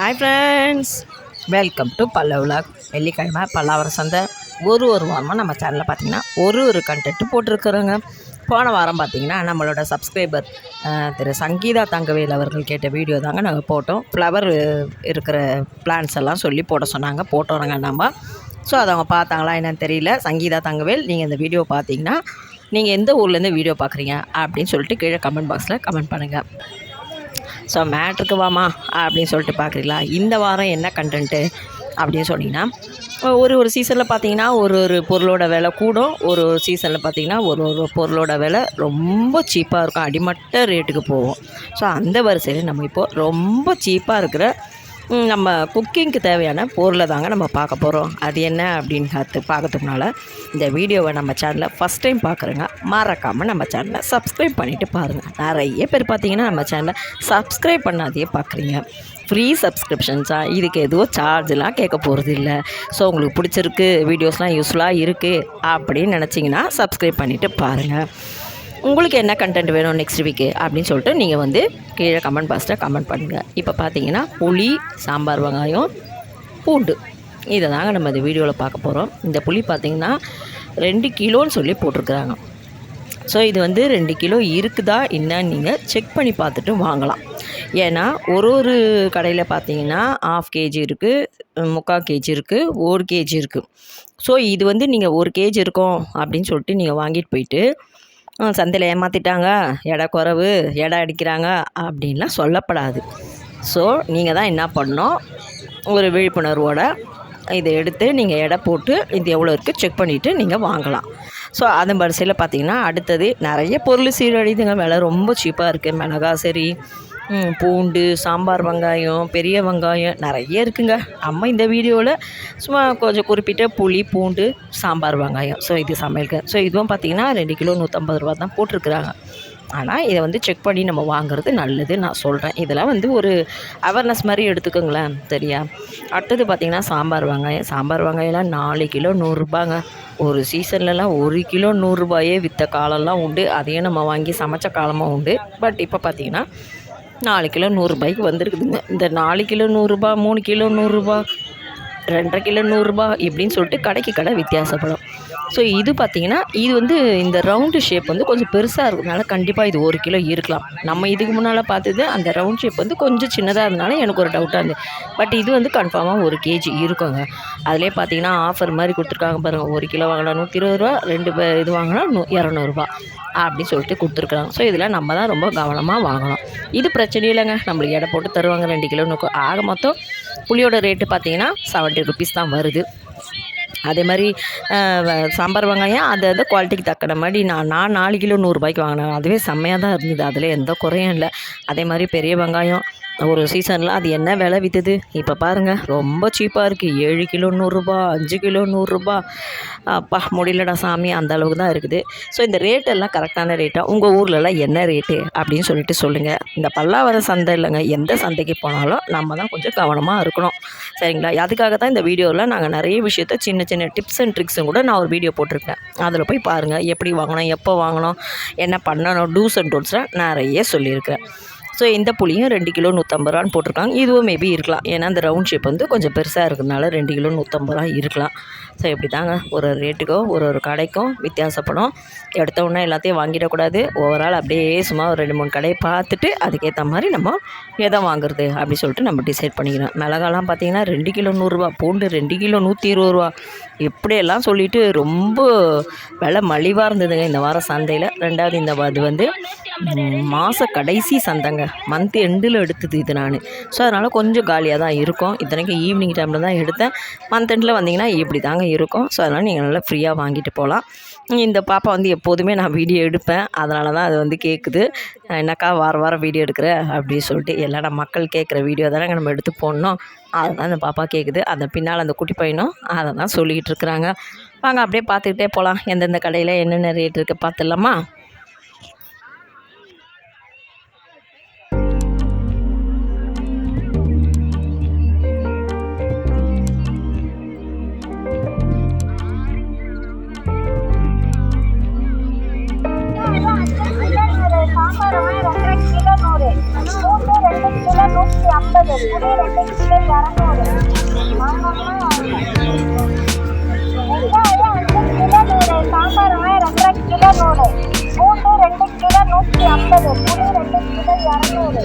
Hi friends welcome to பல்ல vlog வெள்ளிக்கிழமை பல்லாவரம் சந்தை. ஒரு ஒரு வாரமாக நம்ம சேனலில் பார்த்தீங்கன்னா ஒரு ஒரு கண்டென்ட்டு போட்டிருக்கிறோங்க. போன வாரம் பார்த்தீங்கன்னா நம்மளோட சப்ஸ்கிரைபர் திரு சங்கீதா தங்கவேல் அவர்கள் கேட்ட வீடியோ தாங்க நாங்கள் போட்டோம். ஃப்ளவர் இருக்கிற பிளான்ஸ் எல்லாம் சொல்லி போட சொன்னாங்க. போட்டோங்க நம்ம. ஸோ அதை அவங்க பார்த்தாங்களா என்னன்னு தெரியல. சங்கீதா தங்கவேல் நீங்கள் இந்த வீடியோ பார்த்தீங்கன்னா நீங்கள் எந்த ஊர்லேருந்து வீடியோ பார்க்குறீங்க அப்படின்னு சொல்லிட்டு கீழே கமெண்ட் பாக்ஸில் கமெண்ட் பண்ணுங்கள் ஸோ மேட்ருக்கு வாமா அப்படின்னு சொல்லிட்டு பார்க்குறீங்களா? இந்த வாரம் என்ன கண்டென்ட்டு அப்படின்னு சொன்னீங்கன்னா ஒரு ஒரு சீசனில் பார்த்தீங்கன்னா ஒரு ஒரு பொருளோட விலை கூடும். ஒரு ஒரு சீசனில் பார்த்தீங்கன்னா ஒரு ஒரு பொருளோட விலை ரொம்ப சீப்பாக இருக்கும். அடிமட்ட ரேட்டுக்கு போகும். ஸோ அந்த வரிசையில் நம்ம இப்போது ரொம்ப சீப்பாக இருக்கிற நம்ம குக்கிங்க்கு தேவையான பொருளை தாங்க நம்ம பார்க்க போகிறோம் அது என்ன அப்படின்னு பார்த்து பார்க்கறதுக்குனால இந்த வீடியோவை நம்ம சேனலில் ஃபஸ்ட் டைம் பார்க்குறேங்க மறக்காமல் நம்ம சேனலை சப்ஸ்கிரைப் பண்ணிவிட்டு பாருங்கள் நிறைய பேர் பார்த்தீங்கன்னா நம்ம சேனலை சப்ஸ்கிரைப் பண்ணாதையே பார்க்குறீங்க. ஃப்ரீ சப்ஸ்கிரிப்ஷன்ஸாக இதுக்கு எதுவும் சார்ஜெலாம் கேட்க போகிறது இல்லை. ஸோ உங்களுக்கு பிடிச்சிருக்கு வீடியோஸ்லாம் யூஸ்ஃபுல்லாக இருக்குது அப்படின்னு நினச்சிங்கன்னா சப்ஸ்கிரைப் பண்ணிவிட்டு பாருங்கள் உங்களுக்கு என்ன கண்டென்ட் வேணும் நெக்ஸ்ட் வீக்கு அப்படின்னு சொல்லிட்டு நீங்கள் வந்து கீழே கமெண்ட் பாக்ஸில் கமெண்ட் பண்ணுங்கள் இப்போ பார்த்தீங்கன்னா புளி சாம்பார் வெங்காயம் பூண்டு. இதை தாங்க நம்ம இந்த வீடியோவில் பார்க்க போகிறோம் இந்த புளி பார்த்தீங்கன்னா ரெண்டு கிலோன்னு சொல்லி போட்டிருக்கிறாங்க. ஸோ இது வந்து ரெண்டு கிலோ இருக்குதா என்னன்னு நீங்கள் செக் பண்ணி பார்த்துட்டு வாங்கலாம். ஏன்னா ஒரு ஒரு கடையில் பார்த்தீங்கன்னா ஆஃப் கேஜி இருக்குது முக்கால் கேஜி இருக்குது ஒரு கேஜி இருக்குது ஸோ இது வந்து நீங்கள் ஒரு கேஜி இருக்கும் அப்படின்னு சொல்லிட்டு நீங்கள் வாங்கிட்டு போயிட்டு சந்தையில் ஏமாற்றிட்டாங்க எடை குறவு எடை அடிக்கிறாங்க அப்படின்லாம் சொல்லப்படாது. ஸோ நீங்கள் தான் என்ன பண்ணணும்? ஒரு விழிப்புணர்வோட இதை எடுத்து நீங்கள் எடை போட்டு இது எவ்வளோ இருக்குது செக் பண்ணிவிட்டு நீங்கள் வாங்கலாம். ஸோ அதன் வரிசையில் பார்த்தீங்கன்னா அடுத்தது நிறைய பொருள் சீரழிதுங்க. விலை ரொம்ப சீப்பாக இருக்குது மிளகா சரி பூண்டு சாம்பார் வெங்காயம் பெரிய வெங்காயம் நிறைய இருக்குங்க. நம்ம இந்த வீடியோவில் சும்மா கொஞ்சம் குறிப்பிட்ட புளி பூண்டு சாம்பார் வெங்காயம். ஸோ இது சமையலுக்கு. ஸோ இதுவும் பார்த்தீங்கன்னா ரெண்டு கிலோ நூற்றம்பது ரூபா தான் போட்டிருக்கிறாங்க. ஆனால் இதை வந்து செக் பண்ணி நம்ம வாங்குறது நல்லது நான் சொல்கிறேன் இதெல்லாம் வந்து ஒரு அவேர்னஸ் மாதிரி எடுத்துக்கோங்களேன். சரியா? அடுத்தது பார்த்திங்கன்னா சாம்பார் வெங்காயம். சாம்பார் வெங்காயம்லாம் நாலு கிலோ நூறுரூபாங்க ஒரு சீசன்லலாம் ஒரு கிலோ நூறுரூபாயே விற்ற காலம்லாம் உண்டு. அதையும் நம்ம வாங்கி சமைச்ச காலமும் உண்டு. பட் இப்போ பார்த்திங்கன்னா நாலு கிலோ நூறுரூபாய்க்கு வந்திருக்குதுங்க. இந்த நாலு கிலோ நூறுரூபா மூணு கிலோ நூறுரூபா ரெண்டரை கிலோ நூறுரூபா இப்படின்னு சொல்லிட்டு கடைக்கு கடை வித்தியாசப்படும். ஸோ இது பார்த்திங்கன்னா இது வந்து இந்த ரவுண்டு ஷேப் வந்து கொஞ்சம் பெருசாக இருக்கிறதுனால கண்டிப்பாக இது ஒரு கிலோ இருக்கலாம். நம்ம இதுக்கு முன்னால் பார்த்தது அந்த ரவுண்ட் ஷேப் வந்து கொஞ்சம் சின்னதாக இருந்தனால எனக்கு ஒரு டவுட்டாக இருந்தது. பட் இது வந்து கன்ஃபார்மாக ஒரு கேஜி இருக்குங்க. அதிலே பார்த்தீங்கன்னா ஆஃபர் மாதிரி கொடுத்துருக்காங்க பாருங்கள் ஒரு கிலோ வாங்கினா நூற்றி இருபது ரூபா ரெண்டு பே- இது வாங்கினா நூ இரநூறுபா அப்படின்னு சொல்லிட்டு கொடுத்துருக்காங்க ஸோ இதில் நம்ம தான் ரொம்ப கவனமாக வாங்கணும். இது பிரச்சனை இல்லைங்க. நம்மளுக்கு எடை போட்டு தருவாங்க ரெண்டு கிலோ ஆக மொத்தம் புளியோட ரேட்டு பார்த்தீங்கன்னா செவன்ட்டி ருபீஸ் தான் வருது. அதே மாதிரி சாம்பார் வெங்காயம் அது அந்த குவாலிட்டிக்கு தக்கன மாதிரி நான் நான் நாலு கிலோ நூறுரூபாய்க்கு வாங்கினேன். அதுவே செம்மையாக தான் இருந்தது. அதில் எந்த குறையும் இல்லை. அதே மாதிரி பெரிய வெங்காயம் ஒரு சீசனில் அது என்ன விலை விற்றுது இப்போ பாருங்கள் ரொம்ப சீப்பாக இருக்குது ஏழு கிலோ நூறுரூபா அஞ்சு கிலோ நூறுரூபா அப்பா முடியலடா சாமி அந்த அளவுக்கு தான் இருக்குது. ஸோ இந்த ரேட் எல்லாம் கரெக்டான ரேட்டாக உங்கள் ஊர்லலாம் என்ன ரேட்டு அப்படின்னு சொல்லிட்டு சொல்லுங்கள் இந்த பல்லாவரம் சந்தை இல்லைங்க எந்த சந்தைக்கு போனாலும் நம்ம தான் கொஞ்சம் கவனமாக இருக்கணும். சரிங்களா? அதுக்காக தான் இந்த வீடியோவில் நாங்கள் நிறைய விஷயத்த சின்ன சின்ன டிப்ஸ் அண்ட் ட்ரிக்ஸும் கூட நான் ஒரு வீடியோ போட்டிருக்கேன். அதில் போய் பாருங்கள் எப்படி வாங்கணும் எப்போ வாங்கணும் என்ன பண்ணணும் டூஸ் அண்ட் டோன்ஸ்லாம் நிறைய சொல்லியிருக்கேன். ஸோ இந்த புளியும் ரெண்டு கிலோ நூற்றம்பது ரூபான்னு போட்டிருக்காங்க. இதுவும் மேபி இருக்கலாம். ஏன்னா அந்த ரவுண்ட் ஷேப் வந்து கொஞ்சம் பெருசாக இருக்கிறதுனால ரெண்டு கிலோ நூற்றம்பது ரூபா இருக்கலாம். ஸோ இப்படி தாங்க ஒரு ஒரு ரேட்டுக்கும் ஒரு ஒரு கடைக்கும் வித்தியாசப்படும். எடுத்த உடனே எல்லாத்தையும் வாங்கிடக்கூடாது. ஓவரால் அப்படியே சும்மா ஒரு ரெண்டு மூணு கடையை பார்த்துட்டு அதுக்கேற்ற மாதிரி நம்ம எதை வாங்குறது அப்படின்னு சொல்லிட்டு நம்ம டிசைட் பண்ணிக்கணும். மிளகாலாம் பார்த்தீங்கன்னா ரெண்டு கிலோ நூறுரூவா பூண்டு ரெண்டு கிலோ நூற்றி இருபது ரூபா. இப்படியெல்லாம் சொல்லிட்டு ரொம்ப விலை மலிவாக இருந்ததுங்க இந்த வாரம் சந்தையில். ரெண்டாவது இந்த அது வந்து மாத கடைசி சந்தைங்க. மந்த் எண்டில் எடுத்தது இது நான். ஸோ அதனால் கொஞ்சம் காலியாக தான் இருக்கும் இத்தனைக்கு ஈவினிங் டைமில் தான் எடுத்தேன். மந்த் எண்டில் வந்தீங்கன்னா இப்படி தாங்க இருக்கும். ஸோ அதனால் நீங்கள் நல்லா ஃப்ரீயாக வாங்கிட்டு போகலாம் இந்த பாப்பா வந்து எப்போதுமே நான் வீடியோ எடுப்பேன். அதனால தான் அது வந்து கேட்குது என்னக்கா வாரம் வாரம் வீடியோ எடுக்கிற? அப்படின்னு சொல்லிட்டு எல்லா மக்கள் கேட்குற வீடியோ தானே நம்ம எடுத்து போடணும். அதுதான் அந்த பாப்பா கேட்குது அந்த பின்னால் அந்த குட்டி பையனும் அதை தான் சொல்லிக்கிட்டு இருக்கிறாங்க. வாங்க அப்படியே பார்த்துக்கிட்டே போகலாம் எந்தெந்த கடையில் என்னென்ன ரேட் இருக்குது பார்த்துடலாமா? சாம்பார் நூற்றி ஐம்பது புளி ரெண்டு கிலோ இரநூறு வெங்காயம் அஞ்சு கிலோ நூறு சாம்பார் ரெண்டரை கிலோ நூறு. பூண்டு ரெண்டு கிலோ நூற்றி ஐம்பது புளி ரெண்டு கிலோ இரநூறு.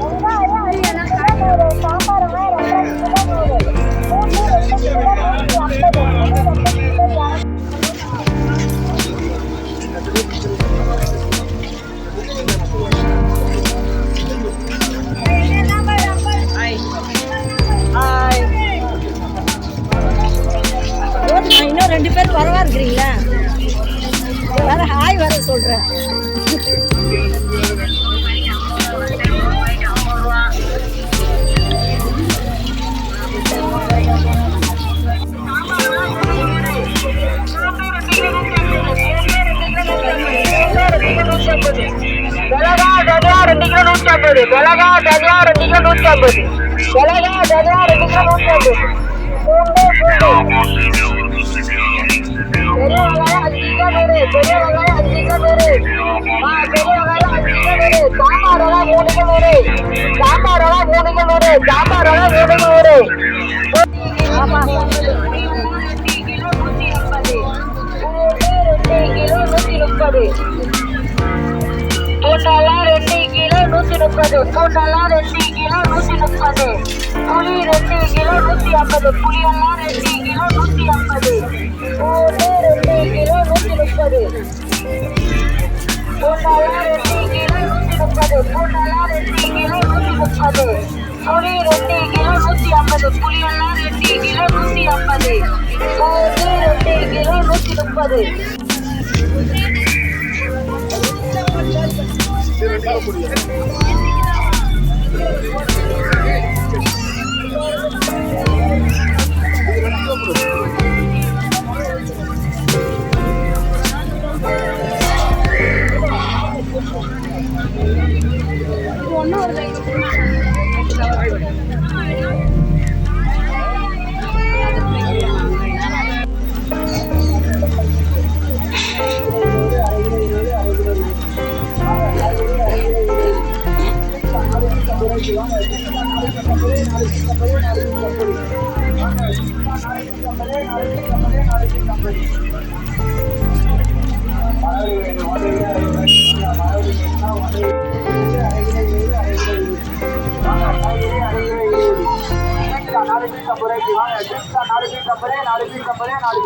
வெங்காயம் அஞ்சு கிலோ நூறு சாம்பார் மிளகா தனியா ரெண்டு கிலோ நூற்றி ஐம்பது பூண்டு பூண்டு பெரிய வெங்காயம் அஞ்சு கிலோ நூறு பெரிய வெங்காயம் அஞ்சு கிலோ நூறு ஆ பெரிய வெங்காயம் அஞ்சு கிலோ நூறு சாம்பார் ரவா மூணு கிலோ நூறு சாம்பார் ரவா மூணு கிலோ நூறு சாம்பார் ரவா மூணு கிலோ நூறு ஆமா பூண்டெல்லாம் ரெண்டு கிலோ நூற்றி முப்பது பூண்டெல்லாம் ரெண்டு கிலோ நூற்றி முப்பது புளி ரெண்டு கிலோ நூற்றி ஐம்பது புளியெல்லாம் ரெண்டு கிலோ நூற்றி ஐம்பது பூண்டு ரெண்டு கிலோ நூற்றி முப்பது பூண்டெல்லாம் ரெண்டு கிலோ நூற்றி முப்பது பூண்டெல்லாம் ரெண்டு கிலோ நூற்றி முப்பது புளி ரெண்டு கிலோ நூற்றி ஐம்பது புளியெல்லாம் ரெண்டு கிலோ நூற்றி நாலு பீட் கம்பரே வாங்க ட்ரிப்ஸா நாலு பீட் கம்பரே நாலு பீட் கம்பரே நாலு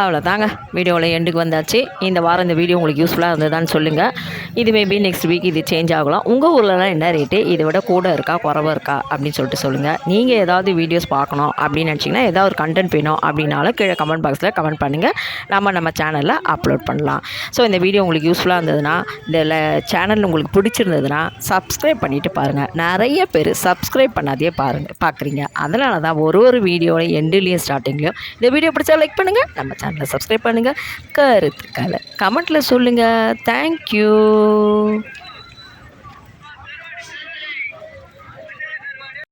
அவ்வளோதாங்க வீடியோவில் எண்டுக்கு வந்தாச்சு. இந்த வாரம் இந்த வீடியோ உங்களுக்கு யூஸ்ஃபுல்லாக இருந்ததான்னு சொல்லுங்கள் இது மேபி நெக்ஸ்ட் வீக் இது சேஞ்ச் ஆகலாம். உங்கள் ஊர்லலாம் என்ன ரேட்டு இதை விட கூட இருக்கா குறவாக இருக்கா? அப்படின்னு சொல்லிட்டு சொல்லுங்கள் நீங்கள் ஏதாவது வீடியோஸ் பார்க்கணும் அப்படின்னு நினச்சிங்கன்னா ஏதாவது ஒரு கண்டென்ட் வேணும் அப்படின்னாலும் கீழே கமெண்ட் பாக்ஸில் கமெண்ட் பண்ணுங்கள் நம்ம நம்ம சேனலில் அப்லோட் பண்ணலாம். ஸோ இந்த வீடியோ உங்களுக்கு யூஸ்ஃபுல்லாக இருந்ததுன்னா இந்த சேனல் உங்களுக்கு பிடிச்சிருந்ததுன்னா சப்ஸ்கிரைப் பண்ணிவிட்டு பாருங்கள் நிறைய பேர் சப்ஸ்கிரைப் பண்ணாதே பாருங்கள் பார்க்குறீங்க அதனால தான் ஒரு ஒரு வீடியோவில் எண்டுலேயும் ஸ்டார்டிங்லேயும் இந்த வீடியோ பிடிச்சா லைக் பண்ணுங்கள் நம்ம சேனலை சப்ஸ்கிரைப் பண்ணுங்கள் கருத்துக்களை கமெண்ட்டில் சொல்லுங்கள் தேங்க்யூ